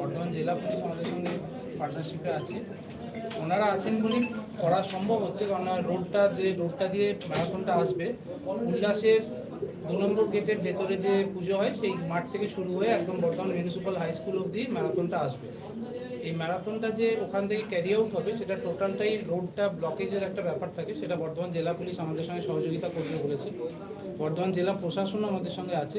বর্ধমান জেলা পুলিশ আমাদের সঙ্গে পার্টনারশিপে আছে। ওনারা আছেন বলেই করা সম্ভব হচ্ছে কারণ রোডটা যে রোডটা দিয়ে ম্যারাথনটা আসবে, উল্লাসের দু নম্বর গেটের ভেতরে যে পুজো হয়, সেই মাঠ থেকে শুরু হয়ে একদম বর্তমান মিউনিসিপ্যাল হাই স্কুল অবধি ম্যারাথনটা আসবে। এই ম্যারাথনটা যে ওখান থেকে ক্যারি আউট হবে, সেটা টোটালটাই রোডটা ব্লকেজের একটা ব্যাপার থাকে, সেটা বর্ধমান জেলা পুলিশ আমাদের সঙ্গে সহযোগিতা করবে বলেছে। বর্ধমান জেলা প্রশাসন আমাদের সঙ্গে আছে।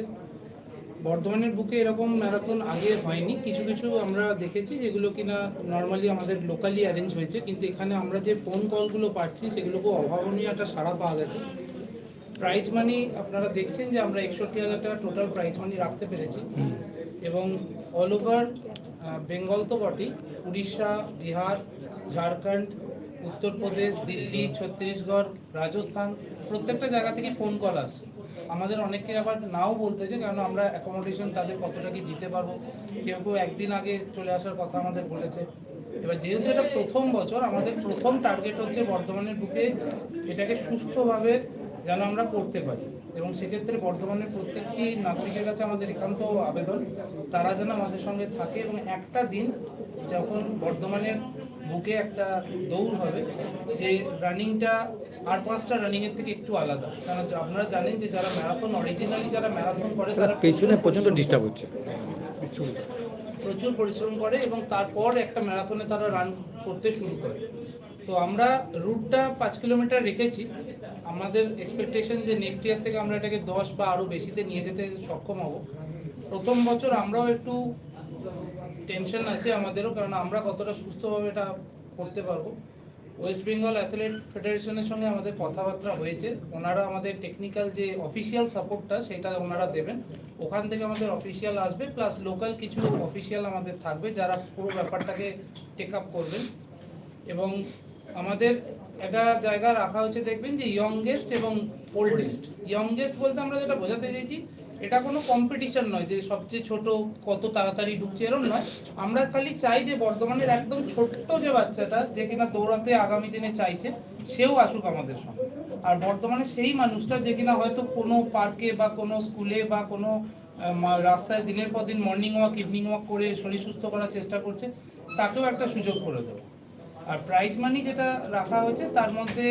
বর্ধমানের বুকে এরকম ম্যারাথন আগে হয়নি। কিছু কিছু আমরা দেখেছি যেগুলো কিনা নর্মালি আমাদের লোকালি অ্যারেঞ্জ হয়েছে। কিন্তু এখানে আমরা যে ফোন কলগুলো পাচ্ছি সেগুলো খুব অভাবনীয় একটা সাড়া পাওয়া গেছে। প্রাইজ মানি আপনারা দেখছেন যে আমরা একষট্টি হাজার টাকা টোটাল প্রাইজ মানি রাখতে পেরেছি। এবং অল ওভার বেঙ্গল তো বটেই। উড়িষ্যা, বিহার, ঝাড়খণ্ড, উত্তরপ্রদেশ, দিল্লি, ছত্তিশগড়, রাজস্থান, প্রত্যেকটা জায়গা থেকে ফোন কল আসছে। আমাদের অনেকে আবার নাও বলতেছে কারণ আমরা অ্যাকোমোডেশন তাদের কতটা কি দিতে পারব, কেউ কেউ একদিন আগে চলে আসার কথা আমাদের বলেছে। এবার যেহেতু এটা প্রথম বছর, আমাদের প্রথম টার্গেট হচ্ছে বর্ধমানের বুকে এটাকে সুস্থভাবে যেন আমরা করতে পারি। এবং সেক্ষেত্রে বর্ধমানের প্রত্যেকটি নাগরিকের কাছে আমাদের একান্ত আবেদন, তারা যেন আমাদের সঙ্গে থাকে এবং একটা দিন যখন বর্ধমানের বুকে একটা দৌড় হবে, যে রানিংটা আর পাঁচটা রানিংয়ের থেকে একটু আলাদা। কারণ আপনারা জানেন যে যারা ম্যারাথন অরিজিনালি যারা ম্যারাথন করে তারা পেছনে পর্যন্ত ডিস্টার্ব হচ্ছে। প্রচুর পরিশ্রম করে এবং তারপর একটা ম্যারাথনে তারা রান করতে শুরু করে। তো আমরা রুটটা পাঁচ কিলোমিটার রেখেছি। আমাদের এক্সপেকটেশন যে নেক্সট ইয়ার থেকে আমরা এটাকে দশ বা আরও বেশিতে নিয়ে যেতে সক্ষম হব। প্রথম বছর আমরাও একটু টেনশন আছে আমাদেরও কারণ আমরা কতটা সুস্থভাবে এটা করতে পারব। ওয়েস্ট বেঙ্গল অ্যাথলেট ফেডারেশনের সঙ্গে আমাদের কথাবার্তা হয়েছে। ওনারা আমাদের টেকনিক্যাল যে অফিসিয়াল সাপোর্টটা সেটা ওনারা দেবেন। ওখান থেকে আমাদের অফিসিয়াল আসবে প্লাস লোকাল কিছু অফিসিয়াল আমাদের থাকবে যারা পুরো ব্যাপারটাকে টেক আপ করবেন। এবং আমাদের একটা জায়গা রাখা হচ্ছে, দেখবেন যে ইয়ংগেস্ট এবং ওল্ডেস্ট ইয়ংগেস্ট বলতে আমরা যেটা বোঝাতে চাইছি এটা কোনো কম্পিটিশন নয় যে সবচেয়ে ছোট কত তাড়াতাড়ি ঢুকছে এরকম নয়। আমরা খালি চাই যে বর্ধমানের একদম ছোট্ট যে বাচ্চাটা যে কিনা দৌড়াতে আগামী দিনে চাইছে, সেও আসুক আমাদের সঙ্গে। আর বর্তমানে সেই মানুষটা যে কিনা হয়তো কোনো পার্কে বা কোনো স্কুলে বা কোনো রাস্তায় দিনের পর দিন মর্নিং ওয়াক ইভিনিং ওয়াক করে শরীর সুস্থ করার চেষ্টা করছে, তাকেও একটা সুযোগ করে দেবো। আর প্রাইজ মানি যেটা রাখা হয়েছে, তার মধ্যে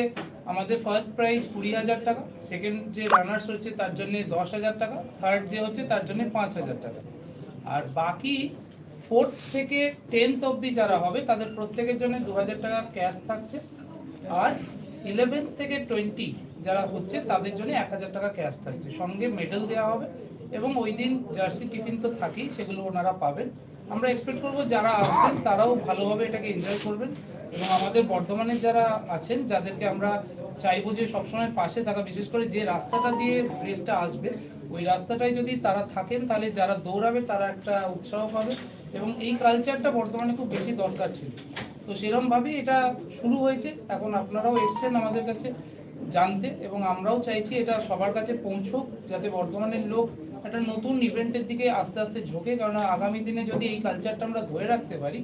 আমাদের ফার্স্ট প্রাইজ কুড়ি হাজার টাকা সেকেন্ড যে রানার্স হচ্ছে তার জন্য দশ হাজার টাকা থার্ড যে হচ্ছে তার জন্য পাঁচ হাজার টাকা। আর বাকি ফোর্থ থেকে টেন্থ অবধি যারা হবে, তাদের প্রত্যেকের জন্য দু হাজার টাকা ক্যাশ থাকছে। আর ইলেভেন থেকে টোয়েন্টি যারা হচ্ছে, তাদের জন্য এক হাজার টাকা ক্যাশ থাকছে। সঙ্গে মেডেল দেওয়া হবে এবং ওই দিন জার্সি টিফিন তো থাকেই, সেগুলো ওনারা পাবেন। আমরা এক্সপেক্ট করব যারা আসবেন তারাও ভালোভাবে এটাকে এনজয় করবেন এবং আমাদের বর্ধমানের যারা আছেন, যাদেরকে আমরা চাইব যে সবসময় পাশে থাকা বিশেষ করে যে রাস্তাটা দিয়ে রেসটা আসবে, ওই রাস্তাটায় যদি তারা থাকেন, তাহলে যারা দৌড়াবে তারা একটা উৎসাহ পাবে এবং এই কালচারটা বর্তমানে খুব বেশি দরকার ছিল। তো সেরমভাবেই এটা শুরু হয়েছে। এখন আপনারাও এসছেন আমাদের কাছে জানতে এবং আমরাও চাইছি এটা সবার কাছে পৌঁছুক, যাতে বর্ধমানের লোক একটা নতুন ইভেন্টের দিকে আস্তে আস্তে ঝোঁকে কারণ আগামী দিনে যদি এই কালচারটা আমরা ধরে রাখতে পারি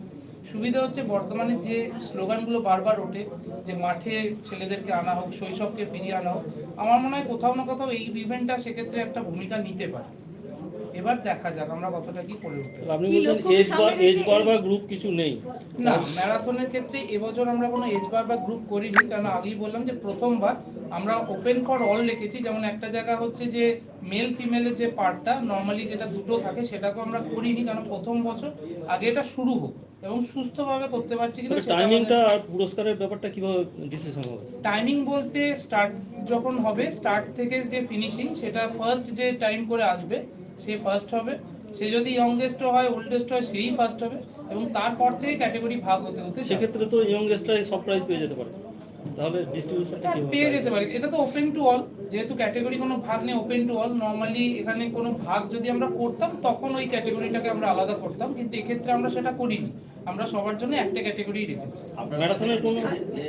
সুবিধা হচ্ছে বর্তমানে যে স্লোগানগুলো বারবার ওঠে যে মাঠে ছেলেদেরকে আনা হোক শৈশবকে ফিরিয়ে আনা হোক আমার মনে হয় কোথাও না কোথাও এই ইভেন্টটা সেক্ষেত্রে একটা ভূমিকা নিতে পারে। এবার দেখা যাক আমরা কতটা কি করে উঠতে আপনি বলছেন এজ বার এজ বার বা গ্রুপ কিছু নেই। না ম্যারাথনের ক্ষেত্রে এবছর আমরা কোনো এজ বার বা গ্রুপ করিনি কারণ আগেই বললাম যে প্রথমবার আমরা ওপেন ফর অল রেখেছি। যেমন একটা জায়গা হচ্ছে যে মেল ফিমেলের যে পার্টটা নর্মালি যেটা দুটো থাকে সেটাকেও আমরা করিনি কারণ প্রথম বছর আগে এটা শুরু হোক এবং সুস্থভাবে করতে পারছি কিনা টাইমিংটা আর পুরস্কারের ব্যাপারটা কীভাবে ডিসিশন হবে? টাইমিং বলতে স্টার্ট যখন হবে স্টার্ট থেকে যে ফিনিশিং সেটা ফার্স্ট যে টাইম করে আসবে সে ফার্স্ট হবে। সে যদি ইয়ংগেস্ট হয় ওল্ডেস্ট হয় সেই ফার্স্ট হবে এবং তারপর থেকে ক্যাটাগরি ভাগ হতে হতে সেক্ষেত্রে তো ইয়ংগেস্টরাই সব প্রাইজ পেয়ে যেতে পারে। তাহলে ডিস্ট্রিবিউশনটা কীভাবে পেয়ে যেতে পারি। এটা তো ওপেন টু অল যেহেতু ক্যাটাগরি কোনো ভাগ নেই ওপেন টু অল নর্মালি এখানে কোনো ভাগ যদি আমরা করতাম তখন ওই ক্যাটাগরিটাকে আমরা আলাদা করতাম কিন্তু এক্ষেত্রে আমরা সেটা করিনি। আমরা সবার জন্য একটা ক্যাটাগরি রেখেছি। আপনারা ম্যারাথনের কোনো- যে,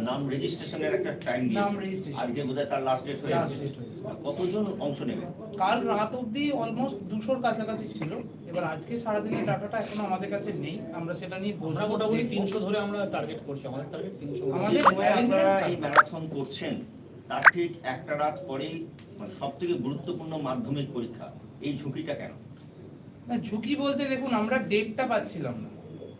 নাম রেজিস্ট্রেশনের একটা টাইম নাম দিয়েছে registration। আজকে বোধহয় তার লাস্ট ডেট হয়ে হয়েছে। কতজন অংশ নেবে? কাল রাত অবধি অলমোস্ট দুশোর কাছাকাছি ছিল। এবার আজকে সারাদিনের ডাটাটা এখনও আমাদের কাছে নেই। আমরা সেটা নিয়ে বসবো। মোটামুটি তিনশো ধরে আমরা টার্গেট করছি। আমাদের টার্গেট তিনশো। আমাদের আপনারা এই ম্যারাথন করছেন তার ঠিক একটা রাত পরেই মানে সব থেকে গুরুত্বপূর্ণ মাধ্যমিক পরীক্ষা এই ঝুঁকিটা কেন? না ঝুঁকি বলতে দেখুন আমরা ডেটটা পাচ্ছিলাম না।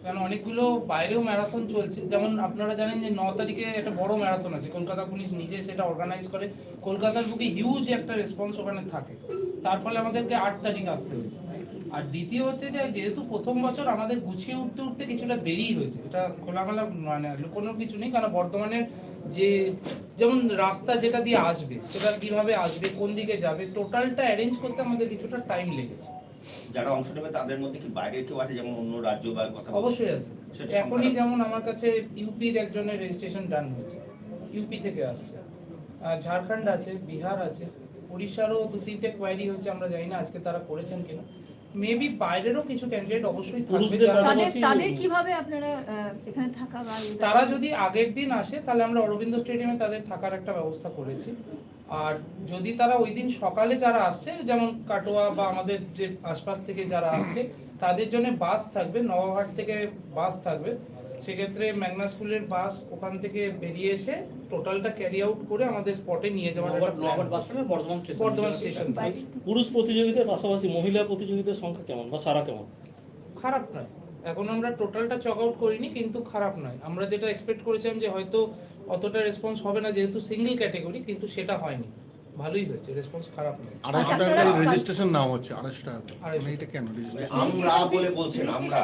কারণ অনেকগুলো বাইরেও ম্যারাথন চলছে। যেমন আপনারা জানেন যে ন তারিখে একটা বড় ম্যারাথন আছে। কলকাতা পুলিশ নিজে সেটা অর্গানাইজ করে। কলকাতার বুকে হিউজ একটা রেসপন্স ওখানে থাকে। তার ফলে আমাদেরকে আট তারিখ আসতে হয়েছে। আর দ্বিতীয় হচ্ছে যে, যেহেতু প্রথম বছর আমাদের গুছিয়ে উঠতে উঠতে কিছুটা দেরি হয়েছে। এটা খোলামেলা মানে কোনো কিছু নেই। কারণ বর্তমানের যে, যেমন রাস্তা যেটা দিয়ে আসবে, সেটা কীভাবে আসবে, কোন দিকে যাবে টোটালটা অ্যারেঞ্জ করতে আমাদের কিছুটা টাইম লেগেছে। যারা অংশ নেবে তাদের মধ্যে কি বাইরের কেউ আছে? যেমন অন্য রাজ্য বা কথা অবশ্যই আছে। এখনই যেমন আমার কাছে ইউপির একজনের রেজিস্ট্রেশন ডান হয়েছে। ইউপি থেকে আসছে। ঝাড়খণ্ড আছে বিহার আছে উড়িষ্যারও দু তিনটে কোয়ারি হয়েছে আমরা জানি না আজকে তারা করেছেন কিনা। মেবি বাইরেরও কিছু ক্যান্ডিডেট অবশ্যই থাকবে যারা তাদের কীভাবে আপনারা এখানে থাকা বা তারা যদি আগের দিন আসে তাহলে আমরা অরবিন্দ স্টেডিয়ামে তাদের থাকার একটা ব্যবস্থা করেছি। আর যদি তারা ওই দিন সকালে যারা আসছে যেমন কাটোয়া বা আমাদের যে আশপাশ থেকে যারা আসছে তাদের জন্য বাস থাকবে নবাবহাট থেকে বাস থাকবে। সেক্ষেত্রে ম্যাগনা স্কুলের বাস ওখান থেকে বেরিয়ে এসে টোটালটা ক্যারি আউট করে আমাদের স্পটে নিয়ে যাওয়ার বর্ধমান স্টেশন বর্ধমান স্টেশন। পুরুষ প্রতিযোগিতার পাশাপাশি মহিলা প্রতিযোগিতার সংখ্যা কেমন বা সারা কেমন? খারাপ নয়। এখন আমরা টোটালটা চক আউট করিনি কিন্তু খারাপ নয়। আমরা যেটা এক্সপেক্ট করেছিলাম যে হয়তো অতটা রেসপন্স হবে না যেহেতু সিঙ্গেল ক্যাটাগরি কিন্তু সেটা হয়নি। ভালোই হয়েছে রেসপন্স খারাপ নয়। আচ্ছা, আড়াইশো টাকা রেজিস্ট্রেশন নাম হচ্ছে আড়াইশো টাকা। মানে এটা কেন রেজিস্ট্রেশন আমরা বলে বলছেন আমরা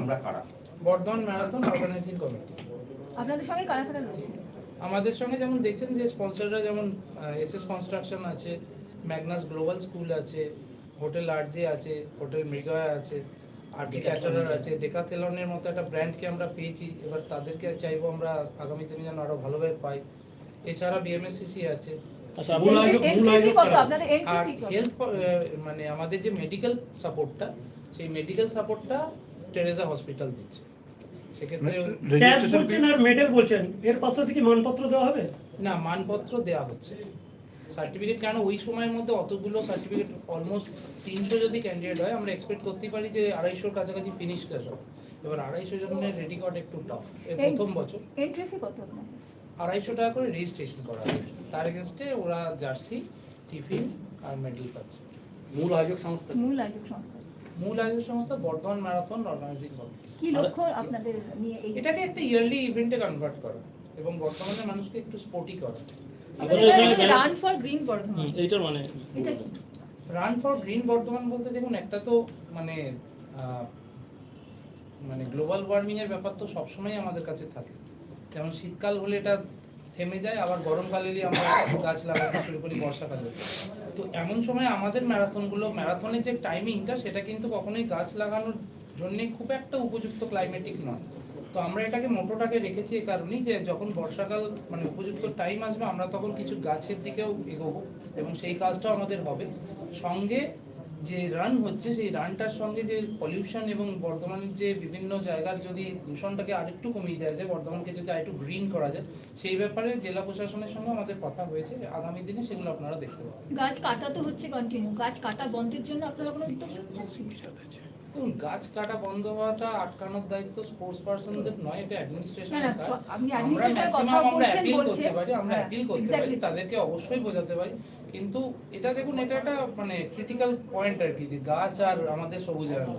আমরা কারা বর্ধমান ম্যারাথন অর্গানাইজিং কমিটি আপনাদের সঙ্গে কারা কারা রয়েছে? আমাদের সঙ্গে যেমন দেখছেন যে স্পন্সররা যেমন এস এস কনস্ট্রাকশন আছে ম্যাগনাস গ্লোবাল স্কুল আছে হোটেল আরজে আছে হোটেল মৃগয়া আছে আরকে ক্যাটারার আছে। ডেকাথেলনের মতো একটা ব্র্যান্ডকে আমরা পেয়েছি। এবার তাদেরকে চাইব আমরা আগামী দিনে যেন আরও ভালোভাবে পাই। এছাড়া বিএমএসসিসি আছে। আচ্ছা মানে আমাদের যে মেডিকেল সাপোর্টটা সেই মেডিকেল সাপোর্টটা টেরেসা হসপিটাল দিচ্ছে। সেক্ষেত্রে ক্যাশ বলছেন আর মেডেল বলছেন এর পাশাপাশি কি মানপত্র দেওয়া হবে? না মানপত্র দেওয়া হচ্ছে। সার্টিফিকেট কেন ওই সময়ের মধ্যে অতগুলো সার্টিফিকেট অলমোস্ট তিনশো যদি ক্যান্ডিডেট হয় আমরা এক্সপেক্ট করতেই পারি যে আড়াইশোর কাছাকাছি ফিনিশ ক্লাস হবে। এবার আড়াইশো জনের রেডি করাটা একটু টাফ প্রথম বছর। এন্ট্রি ফি কত? আড়াইশো টাকা করে রেজিস্ট্রেশন করা হবে। তার এগেনস্টে ওরা জার্সি টিফিন আর মেডেল পাচ্ছে। মূল আয়োজক সংস্থা? মূল আয়োজক সংস্থা। মূল আয়োজক সংস্থা বর্ধমান ম্যারাথন অর্গানাইজিং কমিটি কি লক্ষ্য আপনাদের নিয়ে এটাকে একটা ইয়ারলি ইভেন্টে কনভার্ট করা এবং বর্তমানে মানুষকে একটু স্পোর্টি করা। Run for green Bardhaman. মানে এটা কি? রান ফর গ্রিন বর্তমান বলতে দেখুন একটা তো মানে আহ, মানে গ্লোবাল ওয়ার্মিং এর ব্যাপার তো সবসময় আমাদের কাছে থাকে। যেমন শীতকাল হলে এটা থেমে যায়, আবার গরমকালেরই আমরা গাছ লাগাতে শুরু করি বর্ষাকালে। তো এমন সময় আমাদের ম্যারাথনগুলো, ম্যারাথনের যে টাইমিংটা, সেটা কিন্তু কখনোই গাছ লাগানোর জন্যে খুব একটা উপযুক্ত ক্লাইমেটিক নয়। তো আমরা এটাকে মোটোটাকে রেখেছি এ কারণেই যে যখন বর্ষাকাল মানে উপযুক্ত টাইম আসবে, আমরা তখন কিছু গাছের দিকেও এগোবো এবং সেই কাজটাও আমাদের হবে। সঙ্গে যে রান হচ্ছে সেই রানটার সঙ্গে যে পলিউশন এবং বর্ধমানের যে বিভিন্ন জায়গার যদি দূষণটাকে আরেকটু কমিয়ে দেওয়া যায় বর্ধমানকে যদি আরেকটু গ্রিন করা যায় সেই ব্যাপারে জেলা প্রশাসনের সঙ্গে আমাদের কথা হয়েছে। আগামী দিনে সেগুলো আপনারা দেখতে পাবেন। গাছ কাটা তো হচ্ছে কন্টিনিউ গাছ কাটা বন্ধের জন্য আপনারা কোনো উদ্যোগ নিচ্ছেন? দেখুন গাছ কাটা বন্ধ হওয়াটা আটকানোর দায়িত্ব স্পোর্টস পার্সনদের নয় এটা অ্যাডমিনিস্ট্রেশনের কাজ। আমরা ম্যাক্সিমাম আমরা অ্যাপিল করতে পারি আমরা অ্যাপিল করতে পারি তাদেরকে অবশ্যই বোঝাতে পারি। কিন্তু এটা দেখুন এটা একটা মানে ক্রিটিক্যাল পয়েন্ট আর কি যে গাছ আর আমাদের সবুজায়ন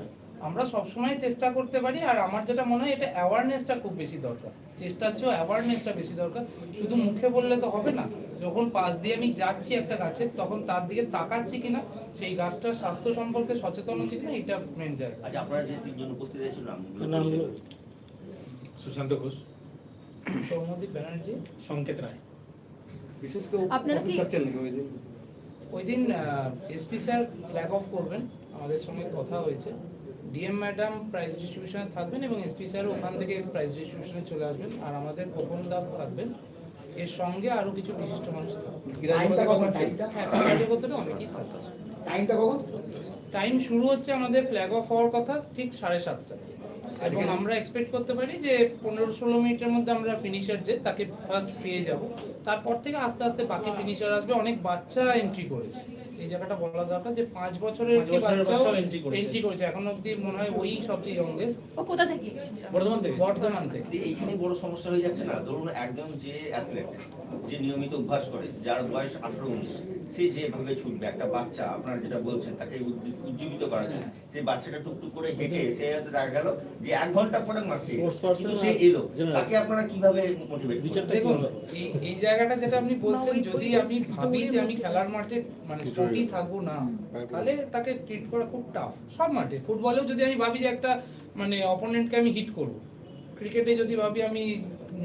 আমরা সবসময় চেষ্টা করতে পারি আর আমার যেটা মনে হয় এটা অ্যাওয়ারনেসটা খুব বেশি দরকার। চেষ্টার চেয়েও অ্যাওয়ারনেসটা বেশি দরকার। শুধু মুখে বললে তো হবে না যখন পাশ দিয়ে আমি যাচ্ছি একটা গাছের তখন তার দিকে তাকাচ্ছি কিনা সেই গাছটার স্বাস্থ্য সম্পর্কে সচেতন হচ্ছে কিনা এটা মেন জায়গা। আচ্ছা আপনারা যে তিনজন উপস্থিত সুশান্ত ঘোষ। সৌমদীপ ব্যানার্জি। সংকেত রায়। বিশেষ আপনারা কি- ওই দিন। ওই দিন এসপি স্যার ফ্ল্যাগ অফ করবেন আমাদের সঙ্গে কথা হয়েছে। ডিএম ম্যাডাম প্রাইস ডিস্ট্রিবিউশনে থাকবেন এবং এসপি স্যার ওখান থেকে প্রাইস ডিস্ট্রিবিউশনে চলে আসবেন আর আমাদের খোকন দাস থাকবেন। এর সঙ্গে আরও কিছু বিশিষ্ট মানুষ থাকবেন। কখন? হ্যাঁ অনেকেই থাকবে। টাইমটা কখন? টাইম শুরু হচ্ছে আমাদের ফ্ল্যাগ অফ হওয়ার কথা ঠিক সাড়ে সাতটা। এবং আমরা এক্সপেক্ট করতে পারি যে পনেরো ষোলো মিনিটের মধ্যে আমরা ফিনিশার যে তাকে ফার্স্ট পেয়ে যাব। তারপর থেকে আস্তে আস্তে বাকি ফিনিশার আসবে। অনেক বাচ্চা এন্ট্রি করেছে। এই জায়গাটা বলা দরকার যে পাঁচ বছরের একটি বাচ্চাও। এন্ট্রি করেছে। এখন অবধি মনে হয় ওই সবচেয়ে ইয়ংগেস্ট ও কোথা থেকে? বর্ধমান থেকে। বর্ধমান থেকে। এইখানে বড় সমস্যা হয়ে যাচ্ছে না? ধরুন একজন যে অ্যাথলেট যে নিয়মিত অভ্যাস করে যার বয়স আঠারো উনিশ সে যেভাবে ছুটবে একটা বাচ্চা আপনারা যেটা বলছেন তাকে উজ্জীবিত করা যায়। সেই বাচ্চাটা টুকটুক করে হেঁটে সে হয়তো দেখা গেল যে এক ঘণ্টা পরে মারছে। কিন্তু সে এলো। তাকে আপনারা কীভাবে মোটিভেট দেখুন এই এই জায়গাটা যেটা আপনি বলছেন যদি আমি ভাবি যে আমি খেলার মাঠে মানে স্পোর্টই থাকব না। তাহলে তাকে ট্রিট করা খুব টাফ সব মাঠে। ফুটবলেও যদি আমি ভাবি যে একটা মানে অপোনেন্টকে আমি হিট করব ক্রিকেটে যদি ভাবি আমি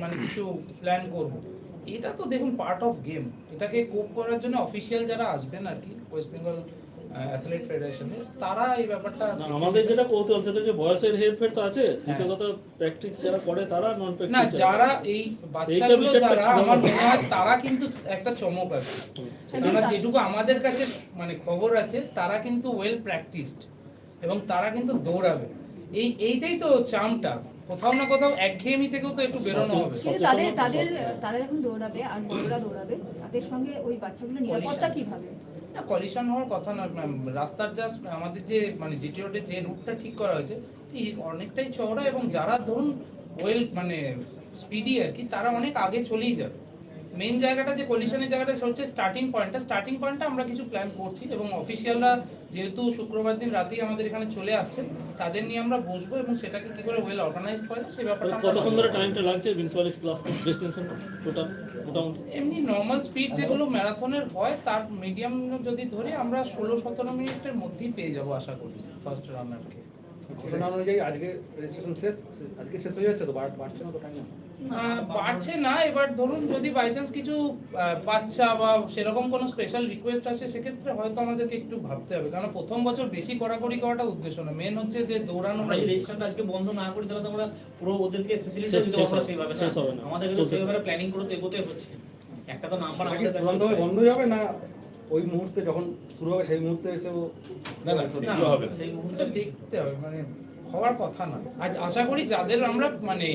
মানে কিছু প্ল্যান করব এটা তো দেখুন পার্ট অফ গেম এটাকে কোপ করার জন্য অফিসিয়াল যারা আসবেন আর কি ওয়েস্ট বেঙ্গল অ্যাথলেট ফেডারেশনের তারা এই ব্যাপারটা আমাদের যেটা কৌতূহল সেটা যে বয়সের হেরফের তো আছে দ্বিতীয় কথা প্র্যাকটিস যারা করে তারা নন না যারা এই বাচ্চাগুলো যারা আমার মনে হয় তারা কিন্তু একটা চমক আছে। যেটুকু আমাদের কাছে মানে খবর আছে তারা কিন্তু ওয়েল প্র্যাকটিসড এবং তারা কিন্তু দৌড়াবে। এই এইটাই তো চামটা। কোথাও না কোথাও একঘেয়েমি থেকেও তো একটু বেরোনো হবে। তাদের তাদের তারা যখন দৌড়াবে আর বড়রা দৌড়াবে তাদের সঙ্গে ওই বাচ্চাগুলো নিরাপত্তা কীভাবে? না কলিশন হওয়ার কথা না ম্যাম রাস্তার জাস্ট আমাদের যে মানে জিটি রোডের যে রুটটা ঠিক করা হয়েছে অনেকটাই চওড়া এবং যারা ধরুন ওয়েল মানে স্পিডি আর কি, তারা অনেক আগে চলেই যাবে। মেন জায়গাটা যে কলিশনের জায়গাটা হচ্ছে স্টার্টিং পয়েন্টটা স্টার্টিং পয়েন্টটা আমরা কিছু প্ল্যান করছি এবং অফিসিয়ালরা যেহেতু শুক্রবার দিন রাতেই আমাদের এখানে চলে আসছে তাদের নিয়ে আমরা বসবো এবং সেটাকে কি করে ওয়েল অর্গানাইজ করা যায় সেই ব্যাপারটা আমরা কতক্ষণ ধরে। টাইমটা লাগছে? প্রিন্সিপাল ক্লাস ডেস্টিনেশন টোটাল মোটামুটি এমনি নর্মাল স্পিড যেগুলো ম্যারাথনের হয়, তার মিডিয়াম যদি ধরি, আমরা ষোলো সতেরো মিনিটের মধ্যেই পেয়ে যাব, আশা করি ফার্স্ট রানারকে ঘোষণা অনুযায়ী আজকে রেজিস্ট্রেশন শেষ আজকে শেষ হয়ে যাচ্ছে তো? বাড়ছে না তো টাইম বাড়ছে না। এবার ধরুন যদি বাই চান্স কিছু বাচ্চা বা সেরকম কোনো স্পেশাল রিকোয়েস্ট আসে সেক্ষেত্রে হয়তো আমাদেরকে একটু ভাবতে হবে। কারণ প্রথম বছর বেশি কড়াকড়ি করাটা উদ্দেশ্য না। মেন হচ্ছে যে দৌড়ানো রেজিস্ট্রেশনটা আজকে বন্ধ না করি তাহলে তো আমরা পুরো ওদেরকে ফ্যাসিলিটি শেষ- দিতে পারব হবে- সেইভাবে। শেষ হবে না। আমাদেরকে তো চলতে সেইভাবে প্ল্যানিং করে তো এগোতে হচ্ছে। একটা তো নাম্বার আমাদের চূড়ান্তভাবে আছে। বন্ধ যাবে না? ওই মুহূর্তে যখন শুরু হবে সেই মুহূর্তে এসে ও না, না, এগুলো হবে সেই মুহূর্তে দেখতে হবে মানে হওয়ার কথা না। আর আশা করি যাদের আমরা মানে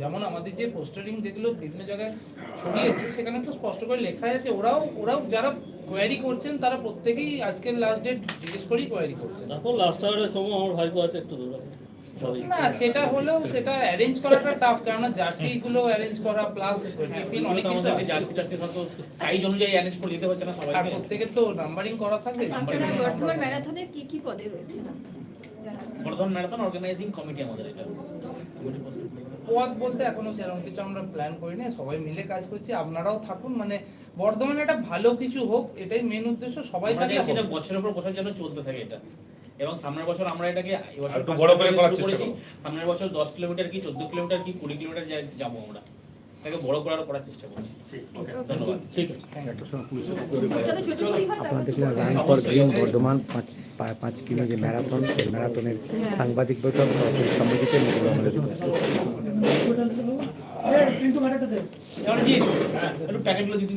যেমন আমাদের যে পোস্টারিং যেগুলো বিভিন্ন জায়গায় ছড়িয়েছে সেখানে তো স্পষ্ট করে লেখা আছে ওরাও ওরাও যারা কোয়ারি করছেন তারা প্রত্যেকেই আজকের লাস্ট ডেট জিজ্ঞেস করেই কোয়ারি করছেন। তারপর লাস্ট আওয়ারের সময় আমার ভাইপো আছে একটু দৌড়াবে সবাই না সেটা হলেও সেটা অ্যারেঞ্জ করাটা টাফ কেননা জার্সি গুলো অ্যারেঞ্জ করা প্লাস টিফিন হ্যাঁ, অনেক কিছু আছে। জার্সি টার্সি হয়তো সাইজ অনুযায়ী অ্যারেঞ্জ করে দিতে হচ্ছে না আর প্রত্যেকের তো নাম্বারিং করা থাকবে আচ্ছা, ম্যারাথনের কি কি পদে রয়েছেন যারা বর্ধমান ম্যারাথন অর্গানাইজিং কমিটি আমাদের এটা। পথ বলতে এখনও সেরকম কিছু আমরা প্ল্যান করিনি সবাই মিলে কাজ করছি আপনারাও থাকুন মানে বর্ধমানে একটা ভালো কিছু হোক এটাই মেন উদ্দেশ্য সবাই থাকলে এটা। বছরের পর বছর যেন চলতে থাকে এটা। এবং সামনের বছর আমরা এটাকে বড় করে করার চেষ্টা করেছি। সামনের বছর দশ কিলোমিটার কি চোদ্দ কিলোমিটার কি কুড়ি কিলোমিটার যা- যাব আমরা এটাকে বড় করার করার চেষ্টা করছি ধন্যবাদ ঠিক আছে হয় রান ফর গ্রিন বর্ধমান পাঁচ পাঁচ কিলো যে ম্যারাথন সেই ম্যারাথনের সাংবাদিক বৈঠক সরাসরি মুকুল প্যাকেটগুলো দিদি